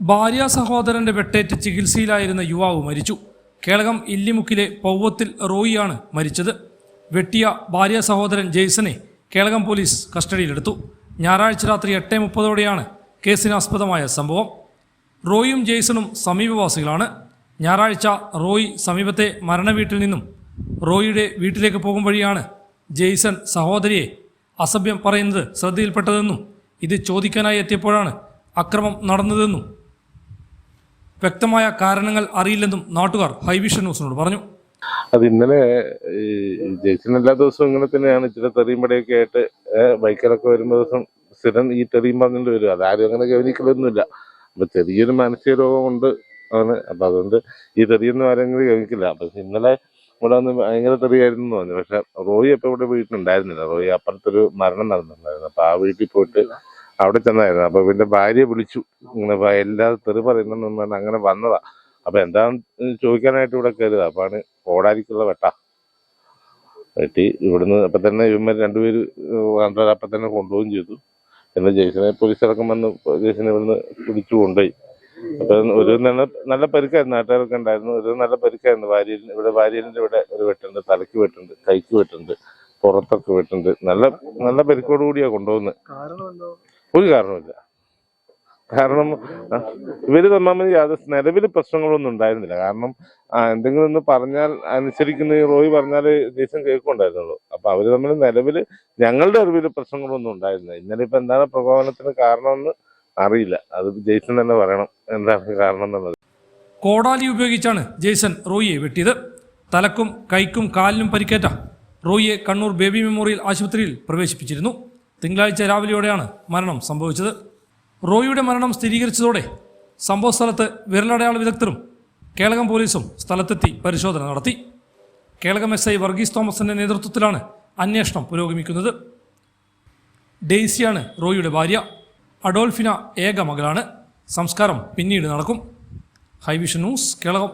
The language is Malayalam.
ഭാര്യ സഹോദരന്റെ വെട്ടേറ്റ് ചികിത്സയിലായിരുന്ന യുവാവ് മരിച്ചു. കേളകം ഇല്ലിമുക്കിലെ പൗവത്തിൽ റോയിയാണ് മരിച്ചത്. വെട്ടിയ ഭാര്യ സഹോദരൻ ജെയ്സനെ കേളകം പോലീസ് കസ്റ്റഡിയിലെടുത്തു. ഞായറാഴ്ച രാത്രി എട്ട് മുപ്പതോടെയാണ് കേസിനാസ്പദമായ സംഭവം. റോയും ജെയ്സണും സമീപവാസികളാണ്. ഞായറാഴ്ച റോയ് സമീപത്തെ മരണവീട്ടിൽ നിന്നും റോയിയുടെ വീട്ടിലേക്ക് പോകും വഴിയാണ് ജെയ്സൺ സഹോദരിയെ അസഭ്യം പറയുന്നത് ശ്രദ്ധയിൽപ്പെട്ടതെന്നും ഇത് ചോദിക്കാനായി എത്തിയപ്പോഴാണ് അക്രമം നടന്നതെന്നും വ്യക്തമായ കാരണങ്ങൾ അറിയില്ലെന്നും നാട്ടുകാർ ഹൈവിഷൻ ന്യൂസിനോട് പറഞ്ഞു. അത് ഇന്നലെ ജയ്സൺ എല്ലാ ദിവസവും ഇങ്ങനെ തന്നെയാണ്. ഇച്ചിരി തെറിയും പടയൊക്കെ ആയിട്ട് ബൈക്കിലൊക്കെ വരുമ്പോ ദിവസം സ്ഥിരം ഈ തെറിയും പറഞ്ഞിട്ട് വരും. അതാരും അങ്ങനെ ഗവനിക്കലൊന്നുമില്ല അപ്പൊ ചെറിയൊരു മാനസിക രോഗം ഉണ്ട് അവന് അപ്പൊ അതുകൊണ്ട് ഈ തെറിയൊന്നും ആരെങ്കിലും ഗവനിക്കില്ല അപ്പൊ ഇന്നലെ ഇവിടെ വന്ന് ഭയങ്കര തെറിയായിരുന്നു എന്ന് പറഞ്ഞു. പക്ഷെ റോയി അപ്പൊ ഇവിടെ വീട്ടിലുണ്ടായിരുന്നില്ല റോയി അപ്പുറത്തൊരു മരണം നടന്നിട്ടുണ്ടായിരുന്നു. അപ്പൊ ആ വീട്ടിൽ പോയിട്ട് അവിടെ ചെന്നായിരുന്നു. അപ്പൊ പിന്നെ ഭാര്യ വിളിച്ചു. ഇങ്ങനെ എല്ലാ തെറി പറയുന്ന അങ്ങനെ വന്നതാ. അപ്പൊ എന്താന്ന് ചോദിക്കാനായിട്ട് ഇവിടെ കയറിയതാ. അപ്പാണ് കോടാലിക്കുള്ള വെട്ട. വെട്ടി ഇവിടുന്ന് അപ്പൊ തന്നെ ഇവന്മാർ രണ്ടുപേര് ആന്ധ്ര അപ്പൊ തന്നെ കൊണ്ടുപോവുകയും ചെയ്തു. പിന്നെ ജയ്സനെ ഇറക്കം വന്ന് ജയ്സനെ ഇവിടുന്ന് പിടിച്ചു കൊണ്ടുപോയി. അപ്പൊ ഒരു നല്ല നല്ല പരിക്കായിരുന്നു. നാട്ടുകാരൊക്കെ ഉണ്ടായിരുന്നു. ഒരു നല്ല പരിക്കായിരുന്നു. ഭാര്യ ഇവിടെ ഭാര്യന്റെ ഇവിടെ ഒരു വെട്ടുണ്ട്. തലയ്ക്ക് വെട്ടുണ്ട്. കൈക്ക് വെട്ടുണ്ട്. പുറത്തൊക്കെ വെട്ടുണ്ട്. നല്ല നല്ല പരിക്കോടുകൂടിയാ കൊണ്ടുപോകുന്നത് ഒരു കാരണമില്ല കാരണം ഇവർ തമ്മിൽ യാതൊരു നിലവിൽ പ്രശ്നങ്ങളൊന്നും ഉണ്ടായിരുന്നില്ല. കാരണം എന്തെങ്കിലും ഒന്ന് പറഞ്ഞാൽ അനുസരിക്കുന്ന റോയ് പറഞ്ഞാൽ ദേശം കേൾക്കുണ്ടായിരുന്നുള്ളൂ അപ്പൊ അവർ തമ്മിൽ നിലവിൽ ഞങ്ങളുടെ അറിവിൽ പ്രശ്നങ്ങളൊന്നും ഉണ്ടായിരുന്നില്ല. ഇന്നലെ ഇപ്പൊ എന്താണ് പ്രകോപനത്തിന് കാരണമെന്ന് അറിയില്ല. അത് ജെയ്സൺ തന്നെ പറയണം. എന്താണ് കാരണം എന്നുള്ളത്. കോടാലി ഉപയോഗിച്ചാണ് ജെയ്സൺ റോയിയെ വെട്ടിയത്. തലക്കും കൈക്കും കാലിനും പരിക്കേറ്റ റോയിയെ കണ്ണൂർ ബേബി മെമ്മോറിയൽ ആശുപത്രിയിൽ പ്രവേശിപ്പിച്ചിരുന്നു. തിങ്കളാഴ്ച രാവിലെയോടെയാണ് മരണം സംഭവിച്ചത്. റോയിയുടെ മരണം സ്ഥിരീകരിച്ചതോടെ സംഭവ സ്ഥലത്ത് വിരലടയാള വിദഗ്ധരും കേളകം പോലീസും സ്ഥലത്തെത്തി പരിശോധന നടത്തി. കേളകം എസ് ഐ വർഗീസ് തോമസിന്റെ നേതൃത്വത്തിലാണ് അന്വേഷണം പുരോഗമിക്കുന്നത്. ഡെയ്സിയാണ് റോയിയുടെ ഭാര്യ. അഡോൾഫിന ഏക മകളാണ്. സംസ്കാരം പിന്നീട് നടക്കും. Hi Vision news Kelakam.